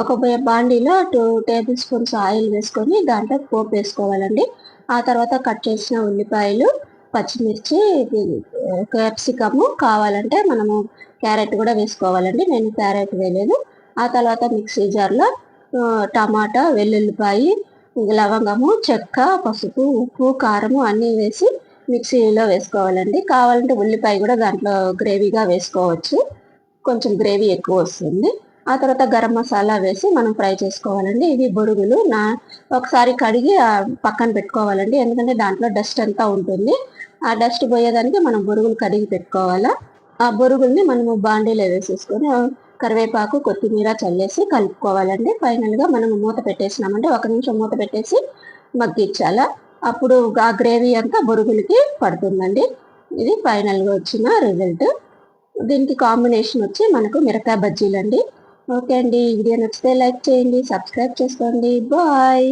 ఒక బాండీలో two table spoons oil వేసుకొని దాంట్లో పోపు వేసుకోవాలండి. ఆ తర్వాత కట్ చేసిన ఉల్లిపాయలు పచ్చిమిర్చి క్యాప్సికము కావాలంటే మనము క్యారెట్ కూడా వేసుకోవాలండి. నేను క్యారెట్ వేయలేదు. ఆ తర్వాత మిక్సీ జార్లో టమాటా వెల్లుల్లిపాయి లవంగము చెక్క పసుపు ఉప్పు కారము అన్నీ వేసి మిక్సీలో వేసుకోవాలండి. కావాలంటే ఉల్లిపాయ కూడా దాంట్లో గ్రేవీగా వేసుకోవచ్చు. కొంచెం గ్రేవీ ఎక్కువ వస్తుంది. ఆ తర్వాత గరం మసాలా వేసి మనం ఫ్రై చేసుకోవాలండి. ఇవి బొరుగులు నా ఒకసారి కడిగి పక్కన పెట్టుకోవాలండి. ఎందుకంటే దాంట్లో డస్ట్ అంతా ఉంటుంది. ఆ డస్ట్ పోయేదానికి మనం బొరుగులు కడిగి పెట్టుకోవాలా. ఆ బొరుగుల్ని మనము బాండీలో వేసేసుకొని కరివేపాకు కొత్తిమీర చల్లేసి కలుపుకోవాలండి. ఫైనల్గా మనం మూత పెట్టేసినామంటే ఒక నిమిషం మూత పెట్టేసి మగ్గించాలా. అప్పుడు ఆ గ్రేవీ అంతా బొరుగులకి పడుతుందండి. ఇది ఫైనల్గా వచ్చిన రిజల్ట్. దీనికి కాంబినేషన్ వచ్చి మనకు మిరకాయ బజ్జీలండి. ఓకే అండి. వీడియో నచ్చితే లైక్ చేయండి సబ్స్క్రైబ్ చేసుకోండి. బాయ్.